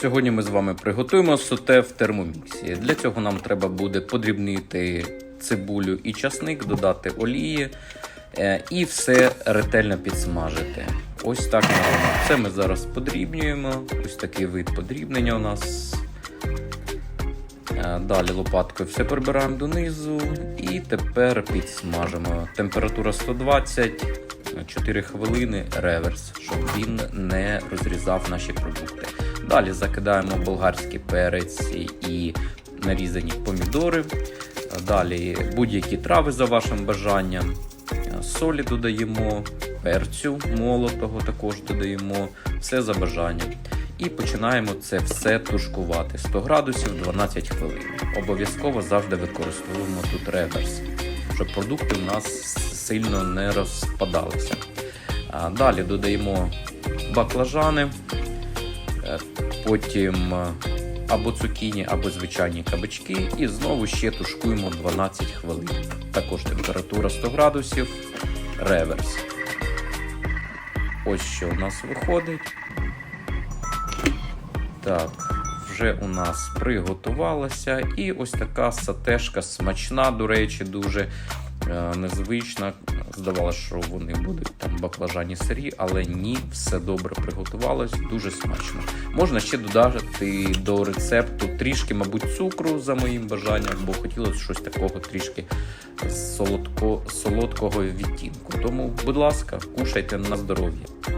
Сьогодні ми з вами приготуємо соте в термоміксі. Для цього нам треба буде подрібнити цибулю і часник, додати олії е, і все ретельно підсмажити. Ось так. Це ми зараз подрібнюємо. Ось такий вид подрібнення у нас. Е, Далі лопаткою все прибираємо донизу і тепер підсмажимо. Температура 120, 4 хвилини реверс, щоб він не розрізав наші продукти. Далі закидаємо болгарський перець і нарізані помідори. Далі будь-які трави за вашим бажанням. Солі додаємо, перцю молотого також додаємо, все за бажанням. І починаємо це все тушкувати 100 градусів 12 хвилин. Обов'язково завжди використовуємо тут реверс, щоб продукти у нас сильно не розпадалися. Далі додаємо баклажани, е, потім е, або цукіні, або звичайні кабачки, і знову ще тушкуємо 12 хвилин. Також температура 100 градусів, реверс. Ось що у нас виходить. Так, вже у нас приготувалося. І ось така сатешка смачна, до речі, дуже незвична. Здавалося, що вони будуть там баклажані сирі, але ні, все добре приготувалось, дуже смачно. Можна ще додати до рецепту трішки, мабуть, цукру за моїм бажанням, бо хотілося щось такого трішки солодко, солодкого відтінку. Тому, будь ласка, кушайте на здоров'я.